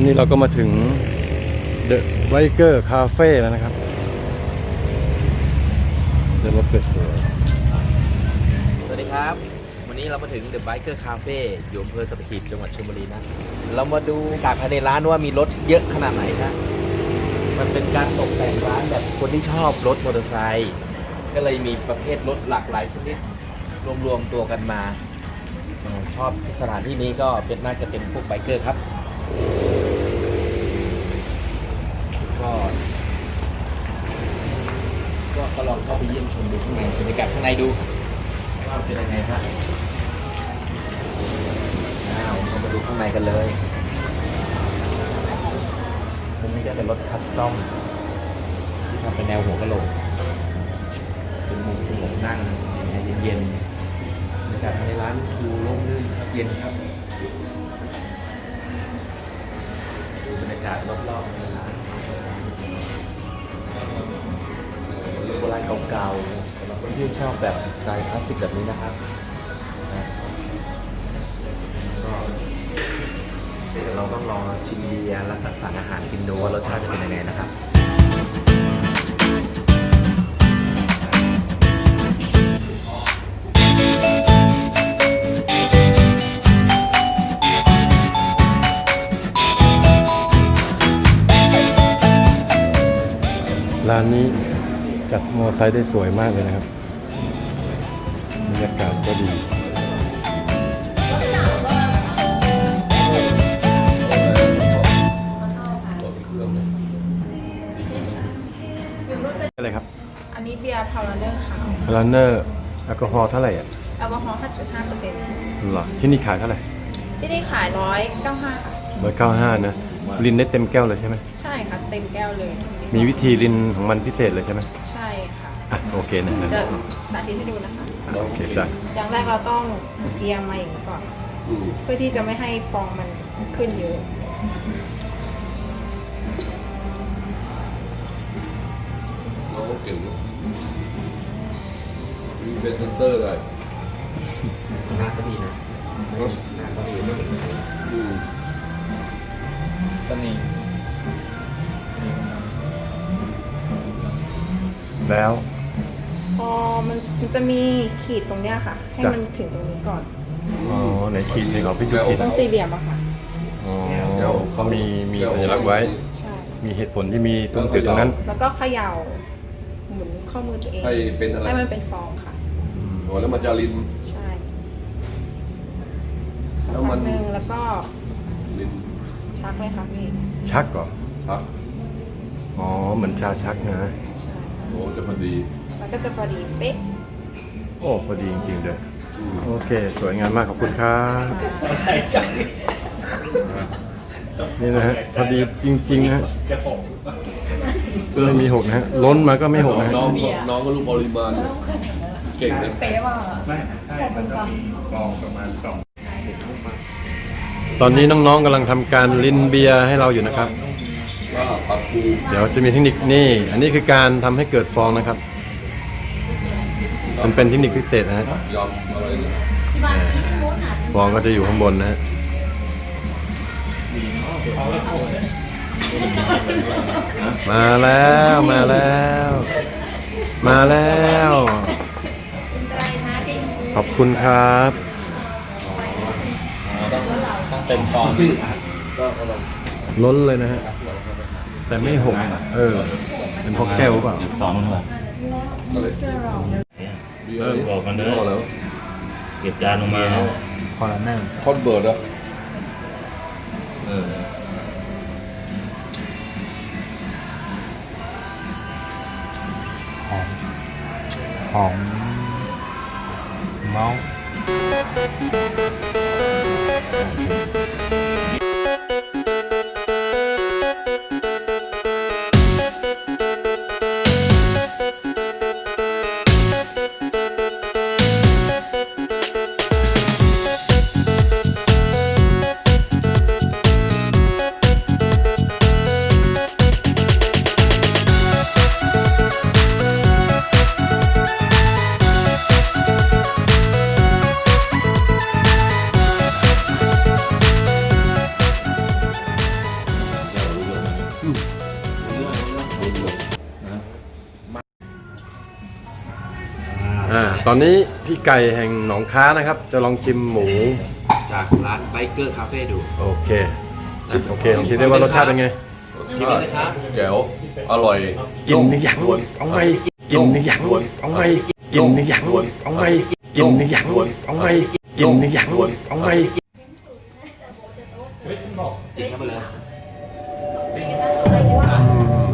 อนนี้เราก็มาถึงเดอะไ i เกอร์คาเฟ่แล้วนะครับเดินรถสวยสวัสดีครับ วันนี้เรามาถึง The Biker Cafe อยู่อำเภอสัตหีบจังหวัดชลบุรีนะ เรามาดูจากภายในร้านว่ามีรถเยอะขนาดไหนนะ มันเป็นการตกแต่งร้านแบบคนที่ชอบรถมอเตอร์ไซค์ก็เลยมีประเภทรถหลากหลายชนิดรวมๆตัวกันมา ชอบสถานที่นี้ก็เป็นน่าจะเป็นพวกไบเกอร์ครับ ก็ ก็ก็ลองเข้าไปเยี่ยมชมดูข้างในบรรยากาศข้างในดูว่าเป็นยังไงครับอ้าวเรามาดูข้างในกันเลยตรงนี้ก็เป็นรถคัสตอมที่ทำเป็นแนวหัวกะโหลกเป็นมุมสงบนั่งแอร์เย็นๆบรรยากาศภายในร้านดูร่มรื่นครับเย็นครับดูบรรยากาศรอบๆ โบราณเก่าๆสำหรับคนที่ชอบแบบสไตล์คลาสสิกแบบนี้นะครับเดี๋ยวเราต้องลองชิมเบียร์แล้วก็สั่งอาหารกินดูว่ารสชาติจะเป็นยังไงนะครับร้านนี้ จัดมอเตอร์ไซค์ได้สวยมากเลยนะครับบรรยากาศก็ดีอะไรครับ อันนี้เบียร์พาวเนอร์ขาวรันเนอร์แอลกอฮอล์เท่าไหร่อะแอลกอฮอล์5.5เปอร์เซ็นต์เหรอที่นี่ขายเท่าไหร่ที่นี่ขาย195ค่ะร้อย เก้าห้านะลินได้เต็มแก้วเลยใช่ไหมใช่ค่ะเต็มแก้วเลย มีวิธีลินของมันพิเศษเลยใช่ไหมใช่ค่ะอะโอเคนะนะจะสาธิตให้ดูนะคะอะโอเคได้อย่างแรกเราต้องเอียงมาอย่างนี้ก่อนเพื่อที่จะไม่ให้ฟองมันขึ้นเยอะ เราก็เก่งนะมีเป็นเซนเตอร์เลยหน้าก็ดีนะหน้าก็ดีไม่ถึงอืม สนิทแล้ว พอมันมันจะมีขีดตรงเนี้ยค่ะ ให้จ้ะ มันถึงตรงนี้ก่อน อ๋อไหนขีดในของพี่จุขีดตรงสี่เหลี่ยมอะค่ะ อ๋อเขามีมีสัญลักษณ์ไว้ ใช่ มีเหตุผลที่มีตัวหนังสือตรงนั้นแล้วก็เขย่าหมุนข้อมือตัวเองให้เป็นอะไรให้มันเป็นฟองค่ะ โอ้แล้วมันจะลิน ใช่สักแล้วมัพันกหนึ่งแล้วก็ลิน ชักไหมคะพี่ชักก่อนพักอ๋อเหมือนชาชักนะใช่โอ้จะพอดีแล้วก็จะพอดีเป๊ะโอ้พอดีจริงๆเลยโอเค สวยงามมากขอบคุณครับนี่นะฮะพอดีจริงๆนะฮะไม่มีหกนะฮะล้นมาก็ไม่หกนะฮะน้องน้องก็รู้ปริมาณ เก่งนะตอ นนี้น้องๆกำลังทำการลินเบียร์ให้เราอยู่นะครับว่าปรับปรุงเดี๋ยวจะมีเทคนิคนี่ อันนี้คือการทำให้เกิดฟองนะครับ มันเป็นเทคนิคพิเศษนะฮะยอมอะไรเนี่ยฟองก็จะอยู่ข้างบนนะฮะมาแล้วมาแล้ว มาแล้ว ขอบคุณครับต้องต้อง เต็มฟองก็เอาลองล้นเลยนะฮะ แต่ไม่หกเออ เป็นเพราะแก้วหรือเปล่าต่อมึงเหรอเบียร์นี่บอกกันเด้อพอแล้วเก็บจานลงมาคอร์เนอร์คอนเบิร์ดอะเออหอมหอมเมาส์ อนนี้พี่ไก่แห่งหนองค้านะครับ จะลองชิมหมู จากร้านไบเกอร์คาเฟ่ดูโอเคชิมโอเคลองชิมได้ว่ารสชาติเป็นไง ชิมเลยครับแจ๋วอร่อยกินนี่ยังนุ่มเอาไงกินนี่ยังเอาไงกินนี่ยังเอาไงกินนี่ยังเอาไงกินนี่ยังเอาไงจิบเข้าไปเลยอืม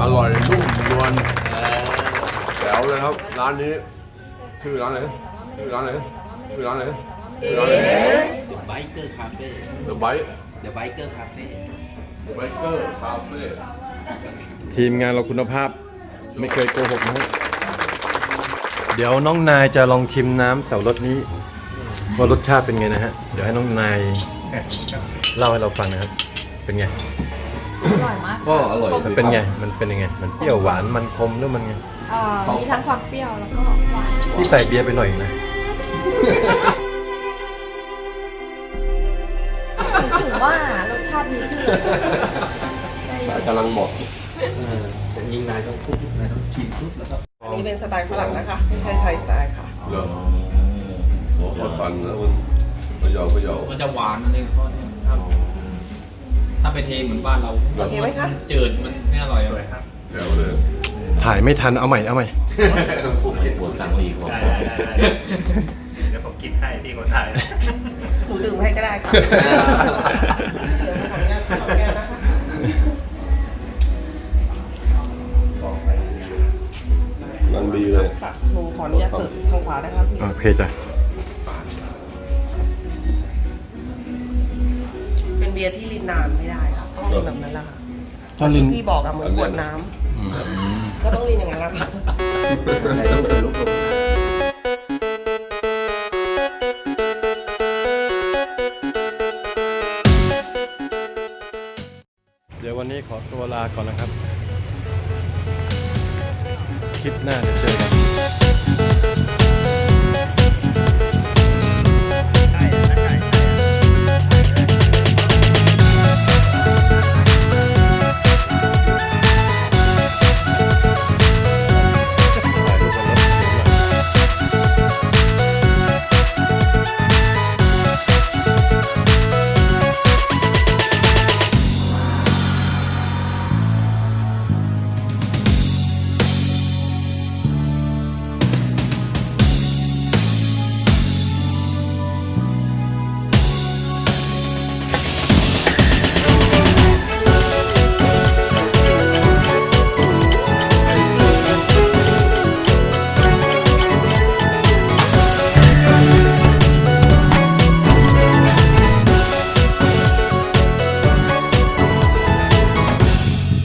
อร่อยนุ่มนวลแจ๋วเลยครับ ร้านนี้ ชื่อร้านอะไรชื่อร้านอะไรชื่อร้านอะไรชื่อร้านอะไร The Biker Cafe The Bite The Biker Cafe Biker Cafe ทีมงานเราคุณภาพไม่เคยโกหกนะฮะเดี๋ยวน้องนายจะลองชิมน้ำเสารสนี้ว่ารสชาติเป็นไงนะฮะ เดี๋ยวให้น้องนายเล่าให้เราฟังนะครับ เป็นไง ก็อร่อยมันเป็นไง มันเป็นยังไง มันเปรี้ยวหวาน มันคมหรือมันไงเอ่อมีทั้งความเปรี้ยวแล้วก็หวานพี่ใส่เบียร์ไปหน่อยนะถือว่ารสชาติดีขึ้นเลยกำลังเหมาะแต่ยิงนายต้องพูดนายต้องชิมปุ๊บแล้วก็อันนี้เป็นสไตล์ฝรั่งนะคะไม่ใช่ไทยสไตล์ค่ะเหรอหมดฟันนะมันเขย่าเขย่ามันจะหวานอะไรข้อเนี่ยครับ ถ้าไปเทเหมือนบ้านเราโอเคไหมคะจืดมันไม่อร่อยเลยครับแจ๋วเลยถ่ายไม่ทันเอาใหม่เอาใหม่หัวสั่งอีกหัวได้ได้ได้เดี๋ยวผมกินให้พี่คนไทยหนูดื่มให้ก็ได้ค่ะเดี๋ยวขออนุญาตขออนุญาตนะคะนังดีเลยค่ะหนูขออนุญาตเสิร์ฟทางขวานะคะพี่ โอเคจ้ะ ยร์ที่ลินนานไม่ได้ค่ะต้องลินแบบนั้นแหละค่ะถ้าลินพี่บอกอะเหมือนขวดน้ำก็ต้องลินอย่างนั้นแหละค่ะนายต้องเป็นลูกลงเดี๋ยววันนี้ขอตัวลาก่อนนะครับ คลิปหน้าเดี๋ยวเจอกัน